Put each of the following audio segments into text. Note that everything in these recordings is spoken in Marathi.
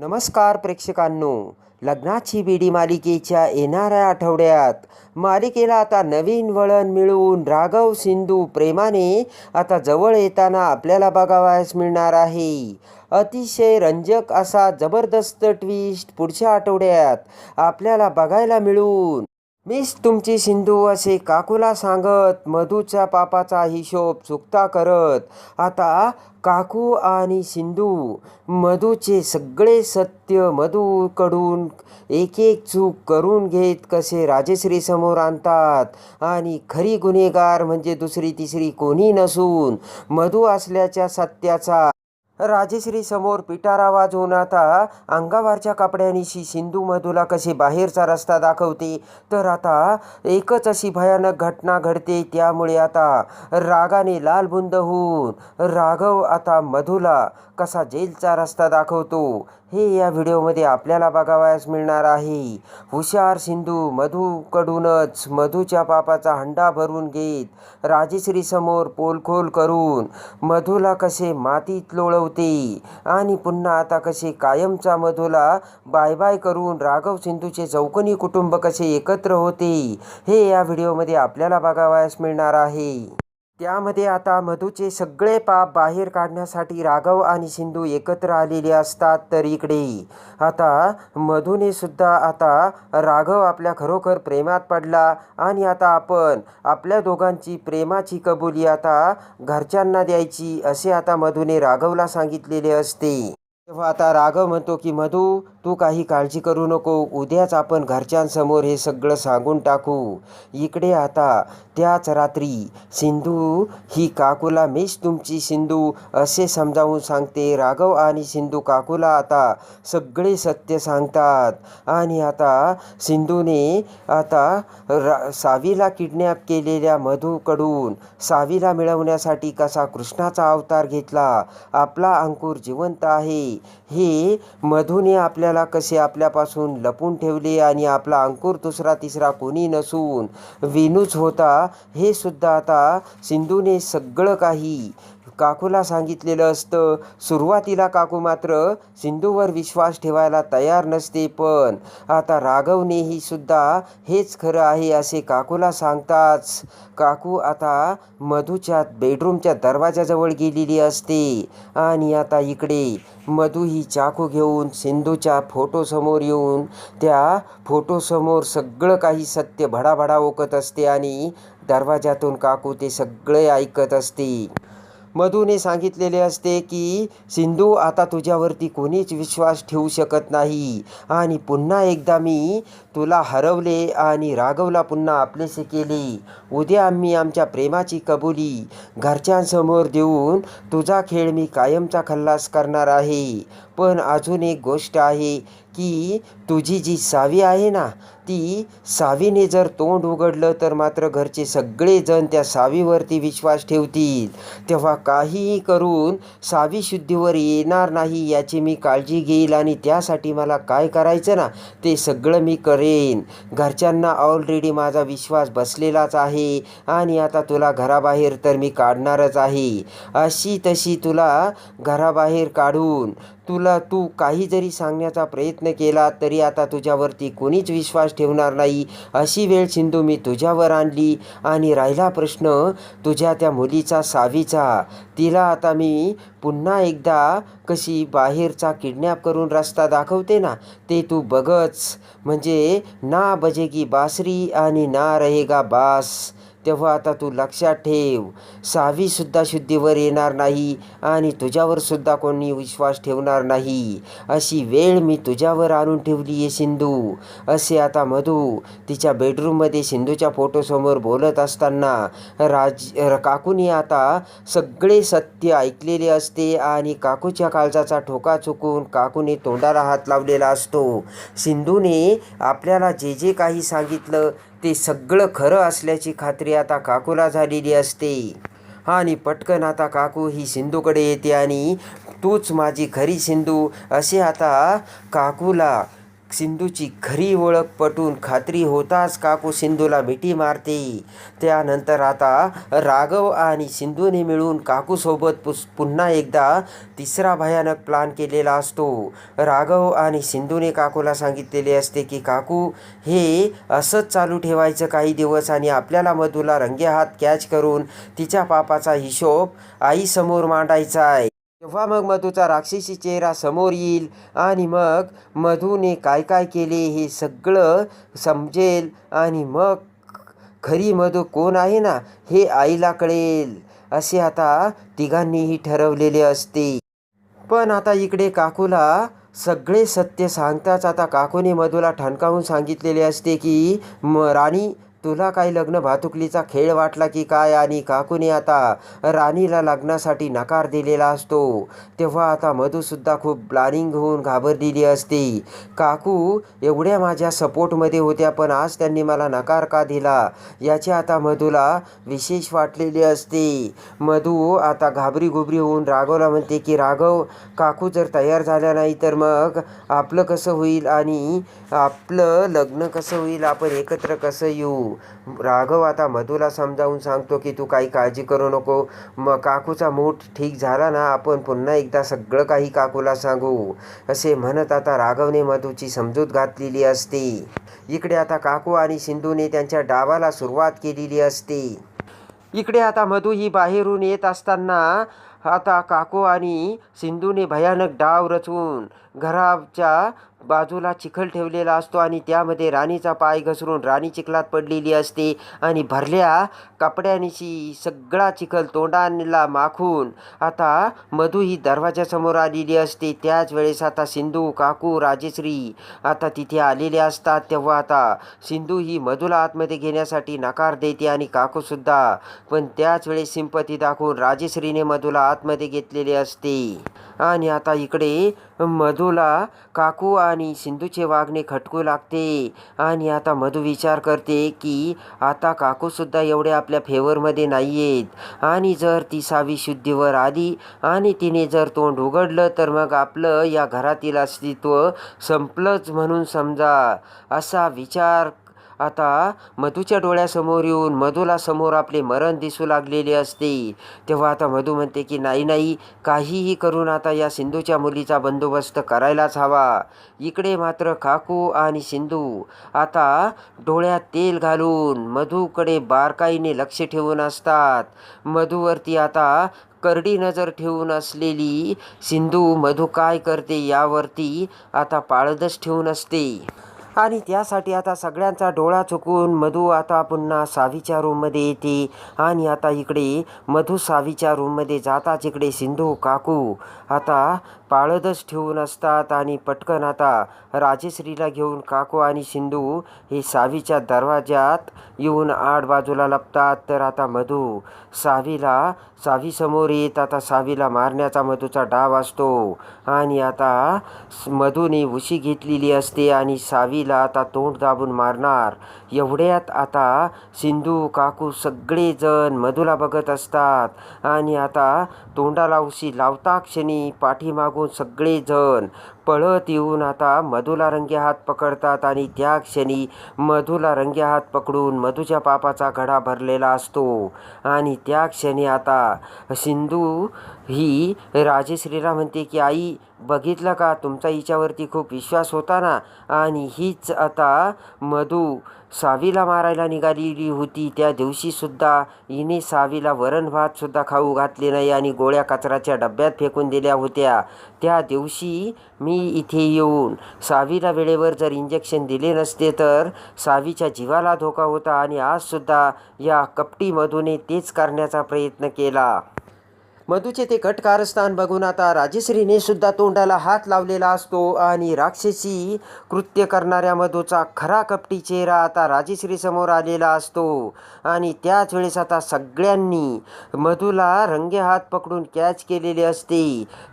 नमस्कार प्रेक्षकांनो. लग्नाची बीडी मालिकेच्या येणाऱ्या आठवड्यात मालिकेला आता नवीन वळण मिळून राघव सिंधू प्रेमाने आता जवळ येताना आपल्याला बघावयास मिळणार आहे. अतिशय रंजक असा जबरदस्त ट्विस्ट पुढच्या आठवड्यात आपल्याला बघायला मिळून मीच तुमची सिंधू असे काकूला सांगत मधूच्या पापाचा हिशोब चुकता करत. आता काकू आणि सिंधू मधूचे सगळे सत्य मधूकडून एक एक चूक करून घेत कसे राजश्री समोर आणतात? आणि खरी गुन्हेगार म्हणजे दुसरी तिसरी कोणी नसून मधू असल्याच्या सत्याचा राजश्री समोर पिटारा वाजवून आता अंगावरच्या कपड्यानिशी सिंधू मधूला कशी बाहेरचा रस्ता दाखवते तर आता एकच अशी भयानक घटना घडते त्यामुळे आता रागाने लालबुंद होऊन राघव आता मधूला कसा जेलचा रस्ता दाखवतो हे या व्हिडिओमध्ये आपल्याला बघावयास मिळणार आहे. हुशार सिंधू मधूकडूनच मधूच्या पापाचा हंडा भरून घेत राजेश्रीसमोर पोलखोल करून मधूला कसे मातीत लोळवते आणि पुन्हा आता कसे कायमचा मधूला बाय बाय करून राघव सिंधूचे चौकोनी कुटुंब कसे एकत्र होते हे या व्हिडिओमध्ये आपल्याला बघावयास मिळणार आहे. त्यामध्ये आता मधूचे सगळे पाप बाहेर काढण्यासाठी राघव आणि सिंधू एकत्र आलेले असतात तर इकडे आता मधूने सुद्धा आता राघव आपल्या खरोखर प्रेमात पडला आणि आता आपण आपल्या दोघांची प्रेमाची कबुली आता घरच्यांना द्यायची असे आता मधूने राघवला सांगितलेले असते. तेव्हा आता राघव म्हणतो की मधू तू काही काळजी करू नको. उद्याच आपण घरच्यांसमोर हे सगळं सांगून टाकू. इकडे आता त्याच रात्री सिंधू ही काकूला मीच तुमची सिंधू असे समजावून सांगते राघव आणि सिंधू काकूला आता सगळे सत्य सांगतात. आणि आता सिंधूने आता रा सावीला किडनॅप केलेल्या मधूकडून सावीला मिळवण्यासाठी कसा कृष्णाचा अवतार घेतला. आपला अंकुर जिवंत आहे. हे मधूने आपल्या आपल्याला कसे आपल्यापासून लपून ठेवले आणि आपला अंकुर दुसरा तिसरा कोणी नसून विनूच होता हे सुद्धा आता सिंधूने सगळं काही काकूला सांगितलेलं असतं. सुरुवातीला काकू मात्र सिंधूवर विश्वास ठेवायला तयार नसते पण आता राघवनेही सुद्धा हेच खरं आहे असे काकूला सांगताच काकू आता मधूच्या बेडरूमच्या दरवाजाजवळ गेलेली असते आणि आता इकडे मधू ही चाकू घेऊन सिंधूच्या फोटोसमोर येऊन त्या फोटोसमोर सगळं काही सत्य भडाभडा ओकत असते आणि दरवाजातून काकू ते सगळे ऐकत असते. मधूने सांगितलेले असते की सिंधू आता तुझ्यावरती कोणीच विश्वास ठेवू शकत नाही. आणि पुन्हा एकदा मी तुला हरवले आणि राघवला पुन्हा आपलेसे केले. उद्या आम्ही आमच्या प्रेमाची कबुली घरच्यांसमोर देऊन तुझा खेळ मी कायमचा खल्लास करणार आहे. पण अजून एक गोष्ट आहे की तुझी जी सावी आहे ना ती सावीने जर तोंड उघडलं तर मात्र घरचे सगळेजण त्या सावीवरती विश्वास ठेवतील. तेव्हा काहीही करून सावी शुद्धीवर येणार नाही याची मी काळजी घेईल आणि त्यासाठी मला काय करायचं ना ते सगळं मी करेन. घरच्यांना ऑलरेडी माझा विश्वास बसलेलाच आहे आणि आता तुला घराबाहेर तर मी काढणारच आहे. अशी तशी तुला घराबाहेर काढून तुला तू काही जरी सांगण्याचा प्रयत्न प्रयत्न केला तरी आता तुझ्यावरती कोणीच विश्वास ठेवणार नाही. अशी वेळ सिंधू मी तुझ्यावर आणली आणि राहिला प्रश्न तुझ्या त्या मुलीचा सावीचा. तिला आता मी पुन्हा एकदा कशी बाहेरचा किडनॅप करून रस्ता दाखवते ना ते तू बघच. म्हणजे ना बजेगी बासरी आणि ना रहेगा बास. तेव्हा आता तू लक्षात ठेव. सहावीसुद्धा शुद्धीवर येणार नाही आणि तुझ्यावरसुद्धा कोणी विश्वास ठेवणार नाही. अशी वेळ मी तुझ्यावर आणून ठेवली आहे सिंधू. असे आता मधू तिच्या बेडरूममध्ये सिंधूच्या फोटोसमोर बोलत असताना राज काकूने आता सगळे सत्य ऐकलेले असते आणि काकूच्या काळजाचा ठोका चुकून काकूने तोंडाला हात लावलेला असतो. सिंधूने आपल्याला जे जे काही सांगितलं ते सगळं खरं असल्याची खात्री आता काकूला झालेली असते. आणि पटकन आता काकू ही सिंधूकडे येते आणि तूच माझी खरी सिंधू असे आता काकूला सिंधूची खरी ओळख पटून खात्री होताच काकू सिंधूला मिठी मारते. त्यानंतर आता राघव आणि सिंधूने मिळून काकूसोबत पुस पुन्हा एकदा तिसरा भयानक प्लान केलेला असतो. राघव आणि सिंधूने काकूला सांगितलेले असते की काकू हे असंच चालू ठेवायचं काही दिवस आणि आपल्याला मधूला रंगेहात कॅच करून तिच्या पापाचा हिशोब आईसमोर मांडायचा आहे. तेव्हा मग मधूचा राक्षसी चेहरा समोर येईल आणि मग मधूने काय काय केले हे सगळं समजेल आणि मग खरी मधू कोण आहे ना हे आईला कळेल. असे आता तिघांनीही ठरवलेले असते. पण आता इकडे काकूला सगळे सत्य सांगताच आता काकूने मधूला ठणकावून सांगितलेले असते की म राणी तुला काही लग्न भातुकलीचा खेळ वाटला की काय? आणि काकूने आता राणीला लग्नासाठी नकार दिलेला असतो. तेव्हा आता मधूसुद्धा खूप प्लॅनिंग होऊन घाबरलेली असते. काकू एवढ्या माझ्या सपोर्टमध्ये होत्या पण आज त्यांनी मला नकार का दिला? याची आता मधूला विशेष वाटलेली असते. मधू आता घाबरी घुबरी होऊन राघवला म्हणते की राघव काकू जर तयार झाल्या नाही तर मग आपलं कसं होईल? आणि आपलं लग्न कसं होईल? आपण एकत्र कसं येऊ? राघव आता मधूला समजावून सांगतो की तू काही काळजी करू नको. मग काकूचा मूड ठीक झाला ना आपण पुन्हा एकदा सगळं काही काकूला सांगू. असे म्हणत आता राघवने मधूची समजूत घातलेली असते. इकडे आता काकू आणि सिंधूने त्यांच्या डावाला सुरुवात केलेली असते. इकडे आता मधू ही बाहेरून येत असताना आता काकू आणि सिंधूने भयानक डाव रचून घराच्या बाजूला चिखल ठेवलेला असतो आणि त्यामध्ये राणीचा पाय घसरून राणी चिखलात पडलेली असते आणि भरल्या कपड्यांशी सगळा चिखल तोंडाला माखून आता मधू ही दरवाजासमोर आलेली असते. त्याच वेळेस आता सिंधू काकू राजेश्री आता तिथे आलेले असतात. तेव्हा आता सिंधू ही मधूला आतमध्ये घेण्यासाठी नकार देते आणि काकूसुद्धा पण त्याच वेळेस सिंपती दाखवून राजेश्रीने मधूला आतमध्ये घेतलेले असते. आणि आता इकडे मधूला काकू आणि सिंधूचे वागणे खटकू लागते. आणि आता मधू विचार करते की आता काकूसुद्धा एवढे आपल्या फेवरमध्ये नाही आहेत आणि जर ती सावी शुद्धीवर आली आणि तिने जर तोंड उघडलं तर मग आपलं या घरातील अस्तित्व संपलंच म्हणून समजा असा विचार आता मधूच्या डोळ्यासमोर येऊन मधूला समोर आपले मरण दिसू लागलेले असते. तेव्हा आता मधू म्हणते की नाही नाही काहीही करून आता या सिंधूच्या मुलीचा बंदोबस्त करायलाच हवा. इकडे मात्र काकू आणि सिंधू. आता डोळ्यात तेल घालून मधूकडे बारकाईने लक्ष ठेवून असतात. मधूवरती आता करडी नजर ठेवून असलेली सिंधू मधू काय करते यावरती आता पाळदच ठेवून असते. आणि त्यासाठी आता सगळ्यांचा डोळा चुकून मधू आता पुन्हा सावीच्या रूममध्ये येते. आणि आता इकडे मधू सावीच्या रूममध्ये जाताच इकडे सिंधू काकू. आता पाळदच ठेवून असतात आणि पटकन आता राजेश्रीला घेऊन काकू आणि सिंधू हे सावीच्या दरवाज्यात येऊन आड बाजूला लपतात. तर आता मधू सावीला सावीसमोर येत. आता सावीला मारण्याचा मधूचा डाव असतो. आणि आता मधूने उशी घेतलेली असते आणि सावीला आता तोंड दाबून मारणार. एवढ्यात आता सिंधू काकू सगळेजण मधूला बघत असतात. आणि आता तोंडाला उशी लावता क्षणी पाठीमागून सगळेजण पळत येऊन आता मधूला रंगे हात पकडतात. आणि त्या क्षणी मधूला रंगे हात पकडून मधूच्या पापाचा घडा भरलेला असतो. आणि त्या क्षणी आता सिंधू ही राजेश्रीला म्हणते की आई बघितलं का? तुमचा हिच्यावरती खूप विश्वास होता ना? आणि हीच आता मधू सावीला मारायला निघालेली होती. त्या दिवशीसुद्धा हिने सावीला वरण भातसुद्धा खाऊ घातले नाही आणि गोळ्या कचऱ्याच्या डब्यात फेकून दिल्या होत्या. त्या दिवशी मी इथे येऊन सावीला वेळेवर जर इंजेक्शन दिले नसते तर सावीच्या जीवाला धोका होता आणि आजसुद्धा या कपटीमधूने तेच करण्याचा प्रयत्न केला. मधूचे ते कट कारस्थान बघून आता राजेश्रीने सुद्धा तोंडाला हात लावलेला असतो आणि राक्षसी कृत्य करणाऱ्या मधूचा खरा कपटी चेहरा आता राजेश्रीसमोर आलेला असतो. आणि त्याच वेळेस आता सगळ्यांनी मधूला रंगे हात पकडून कॅच केलेले असते.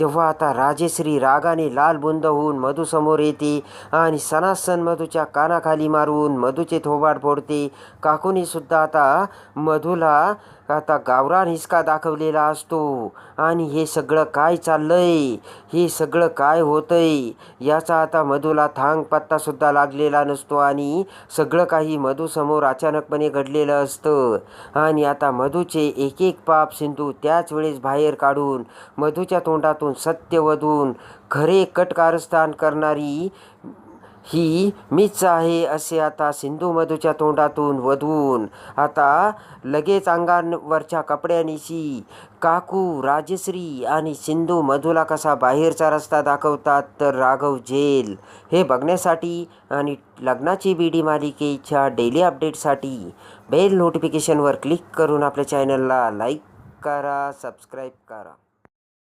तेव्हा आता राजेश्री रागाने लाल बुंद होऊन मधू समोर येते आणि सनासन मधूच्या कानाखाली मारून मधूचे थोबाड फोडते. काकूने सुद्धा आता मधूला आता गावरान हिसका दाखवलेला असतो. आणि हे सगळं काय चाललंय? हे सगळं काय होतंय? याचा आता मधूला थांग पत्तासुद्धा लागलेला नसतो आणि सगळं काही मधूसमोर अचानकपणे घडलेलं असतं. आणि आता मधूचे एक एक पाप सिंधू त्याच वेळेस बाहेर काढून मधूच्या तोंडातून सत्य वधून खरे कटकारस्थान करणारी ही मीच आहे असे आता सिंधू मधूच्या तोंडातून वधून आता लगेच अंगांवरच्या कपड्यानिशी काकू राजश्री आणि सिंधू मधूला कसा बाहेरचा रस्ता दाखवतात तर राघव जेल. हे बघण्यासाठी आणि लग्नाची बीडी मालिकेच्या डेली अपडेटसाठी बेल नोटिफिकेशनवर क्लिक करून आपल्या चॅनलला लाईक करा सबस्क्राईब करा.